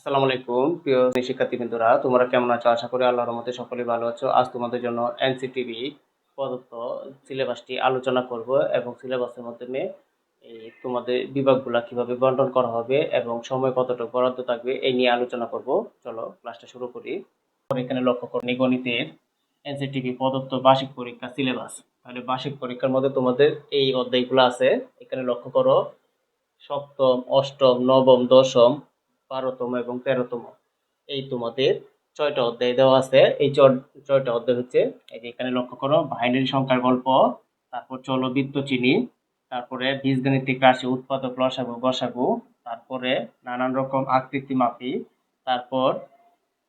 আসসালামু আলাইকুম। প্রিয় শিক্ষার্থীবৃন্দরা, তোমরা কেমন আছো? আশা করি আল্লাহর রহমতে সকলেই ভালো আছো। আজ তোমাদের জন্য এনসিটিভি প্রদত্ত সিলেবাসটি আলোচনা করব এবং সিলেবাসের মাধ্যমে এই তোমাদের বিভাগগুলা কীভাবে বন্টন করা হবে এবং সময় কতটুকু বরাদ্দ থাকবে এই নিয়ে আলোচনা করব। চলো, ক্লাসটা শুরু করি। এখানে লক্ষ্য করি গণিতের এনসিটিভি প্রদত্ত বার্ষিক পরীক্ষা সিলেবাস। তাহলে বার্ষিক পরীক্ষার মধ্যে তোমাদের এই অধ্যায়গুলো আছে। এখানে লক্ষ্য করো, সপ্তম, অষ্টম, নবম, দশম বারোতম এবং তেরোতম। এই তোমাদের ছয়টা অধ্যায় দেওয়া আছে। এই ছয়টা অধ্যায় হচ্ছে, এই যে এখানে লক্ষ্য করো বাইনারি সংখ্যার গল্প, তারপর চলো চিনি তারপরে বীজগণিতিক রাশি উৎপাদক লসাগু, গসাগু, তারপরে নানান রকম আকৃতি মাপি, তারপর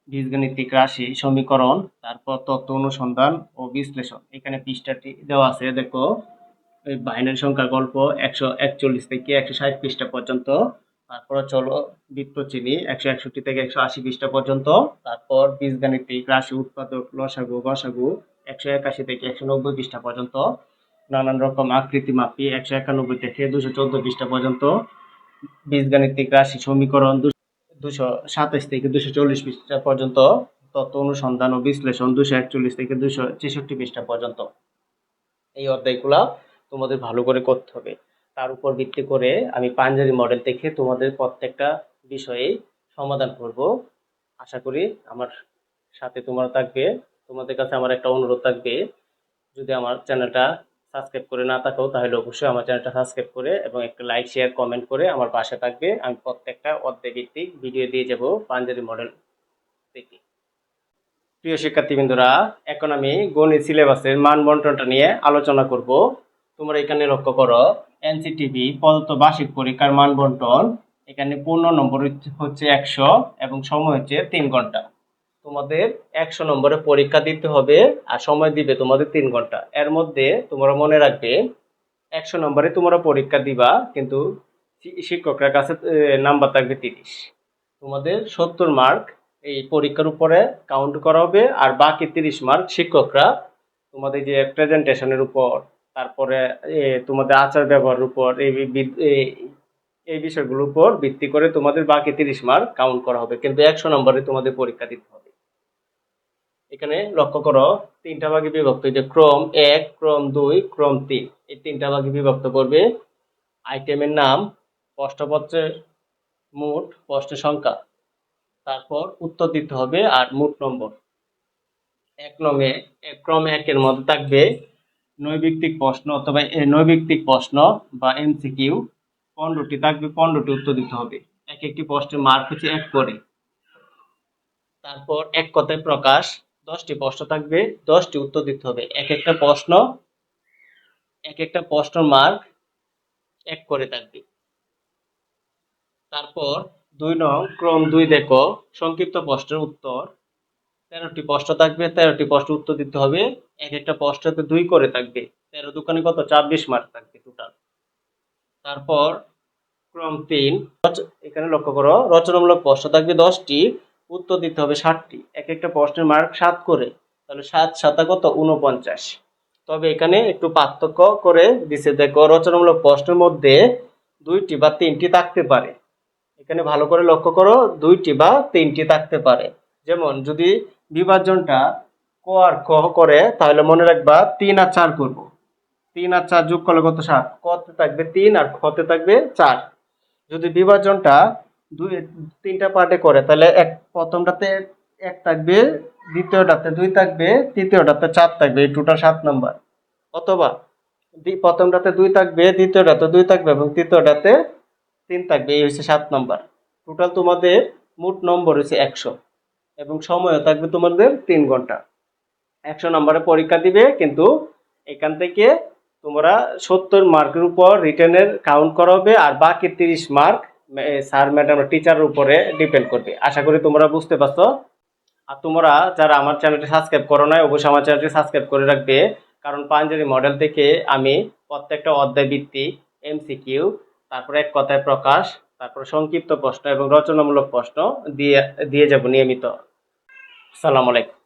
বীজগণিতিক রাশি সমীকরণ, তারপর তত্ত্ব অনুসন্ধান ও বিশ্লেষণ। এখানে পৃষ্ঠাটি দেওয়া আছে, দেখো বাইনারি সংখ্যার গল্প একশো একচল্লিশ থেকে একশো ষাট পৃষ্ঠা পর্যন্ত। তারপর চলো বৃত্ত চিনি, একশো একষট্টি থেকে একশো আশি পৃষ্ঠা পর্যন্ত। তারপর বীজগাণিতিক রাশি উৎপাদক লসাগু, গসাগু, একশো একাশি থেকে একশো নব্বই পৃষ্ঠা পর্যন্ত। নানান রকম আকৃতি মাপি, একশো একানব্বই থেকে দুশো চোদ্দ পৃষ্ঠা পর্যন্ত। বীজগাণিতিক রাশি সমীকরণ দুশো সাতাশ থেকে দুশো চল্লিশ পৃষ্ঠা পর্যন্ত। তত্ত্ব অনুসন্ধান ও বিশ্লেষণ দুশো একচল্লিশ থেকে দুশো ছেষট্টি পৃষ্ঠা পর্যন্ত। এই অধ্যায়গুলা তোমাদের ভালো করে করতে হবে। তার উপর ভিত্তি করে আমি পাঞ্জাবি মডেল দেখে তোমাদের প্রত্যেকটা বিষয়ে সমাধান করব। আশা করি আমার সাথে তোমরা থাকবে। তোমাদের কাছে আমার একটা অনুরোধ থাকবে। যদি আমার চ্যানেলটা সাবস্ক্রাইব করে না থাকো, তাহলে অবশ্যই আমার চ্যানেলটা সাবস্ক্রাইব করে এবং একটা লাইক শেয়ার কমেন্ট করে আমার পাশে থাকবে। আমি প্রত্যেকটা ভিত্তিক ভিডিও দিয়ে যাব পাঞ্জাবি মডেল থেকে প্রিয় শিক্ষার্থীবৃন্দরা, এখন আমি গণিত সিলেবাসের মান বন্টনটা নিয়ে আলোচনা করব। তোমরা এখানে লক্ষ্য করো এনসিটিভি প্রদত্ত বার্ষিক পরীক্ষার মান বন্টন এখানে পূর্ণ নম্বর হচ্ছে- একশো এবং সময় হচ্ছে তিন ঘণ্টা। তোমাদের একশো নম্বরে পরীক্ষা দিতে হবে আর সময় দিবে তোমাদের তিন ঘণ্টা। এর মধ্যে তোমরা মনে রাখবে, একশো নম্বরে তোমরা পরীক্ষা দিবা, কিন্তু শিক্ষকরা কাছে নাম্বার থাকবে তিরিশ। তোমাদের সত্তর মার্ক এই পরীক্ষার উপরে কাউন্ট করা হবে, আর বাকি তিরিশ মার্ক শিক্ষকরা তোমাদের যে প্রেজেন্টেশনের উপর তারপরে তোমাদের আচার ব্যবহারের উপর, এই এই- বিষয়গুলোর উপর ভিত্তি করে তোমাদের বাকি তিরিশ মার্ক কাউন্ট করা হবে, কিন্তু একশো নম্বরে তোমাদের পরীক্ষা দিতে হবে। এখানে লক্ষ্য করো, তিনটা ভাগে বিভক্ত যে ক্রম এক, ক্রম দুই, ক্রম তিন, এই তিনটা ভাগে বিভক্ত করবে আইটেমের নাম, প্রশ্নপত্রের মোট প্রশ্ন সংখ্যা, তারপর উত্তর দিতে হবে আর মোট নম্বর। এক নমে ক্রম একের মধ্যে থাকবে নৈবিত্তিক প্রশ্ন অথবা নৈবিত্তিক প্রশ্ন বা এমসিকিউ পনেরোটি থাকবে পনেরোটি উত্তর দিতে হবে। এক একটি প্রশ্নের মার্ক হচ্ছে এক করে। তারপর এক কথায় প্রকাশ, দশটি প্রশ্ন থাকবে, দশটি উত্তর দিতে হবে। এক একটা প্রশ্ন, এক একটা প্রশ্নের মার্ক এক করে থাকবে। তারপর দুই নং, ক্রম দুই দেখো, সংক্ষিপ্ত প্রশ্নের উত্তর। তেরোটি প্রশ্ন থাকবে, তেরোটি প্রশ্ন উত্তর দিতে হবে। এক একটা প্রশ্নতে দুই করে থাকবে। তেরো দোকানে কত? ছাব্বিশ মার্ক থাকবে টোটাল তারপর ক্রম তিন। এখানে লক্ষ্য করো, রচনামূলক প্রশ্ন থাকবে দশটি, উত্তর দিতে হবে ষাটটি। এক একটা প্রশ্নের মার্ক সাত করে, তাহলে সাত সাতা কত? উনপঞ্চাশ তবে এখানে একটু পার্থক্য করে দিছে, দেখো রচনামূলক প্রশ্নের মধ্যে দুইটি বা তিনটি থাকতে পারে। এখানে ভালো করে লক্ষ্য করো, দুইটি বা তিনটি থাকতে পারে। যেমন যদি বিভাজনটা ক আর ক করে, তাহলে মনে রাখবা তিন আর চার করব। তিন আর চার যোগ করলে কত? সাত। কতে থাকবে তিন আর খতে থাকবে চার। যদি বিভাজনটা দুই, তিনটা পার্টে করে, তাহলে এক, প্রথমটাতে এক থাকবে, দ্বিতীয়টাতে দুই থাকবে, তৃতীয়টাতে চার থাকবে, এই টোটাল সাত নম্বর। অথবা প্রথমটাতে দুই থাকবে, দ্বিতীয়টাতে দুই থাকবে এবং তৃতীয়টাতে তিন থাকবে, এই হচ্ছে সাত নম্বর। টোটাল তোমাদের মোট নম্বর হচ্ছে একশো। এবং সময়ও থাকবে তোমাদের তিন ঘণ্টা। একশো নম্বরে পরীক্ষা দিবে, কিন্তু এখান থেকে তোমরা সত্তর মার্কের উপর রিটার্নের কাউন্ট করা হবে আর বাকি তিরিশ মার্ক স্যার ম্যাডাম টিচারের উপরে ডিপেন্ড করবে। আশা করি তোমরা বুঝতে পারছ। আর তোমরা যারা আমার চ্যানেলটি সাবস্ক্রাইব করো নাই, অবশ্যই আমার চ্যানেলটি সাবস্ক্রাইব করে রাখবে। কারণ পাঞ্জাবি মডেল থেকে আমি প্রত্যেকটা অধ্যায় ভিত্তিক এমসিকিউ তারপরে এক কথায় প্রকাশ, তারপরে সংক্ষিপ্ত প্রশ্ন এবং রচনামূলক প্রশ্ন দিয়ে দিয়ে যাব নিয়মিত। আসসালামু আলাইকুম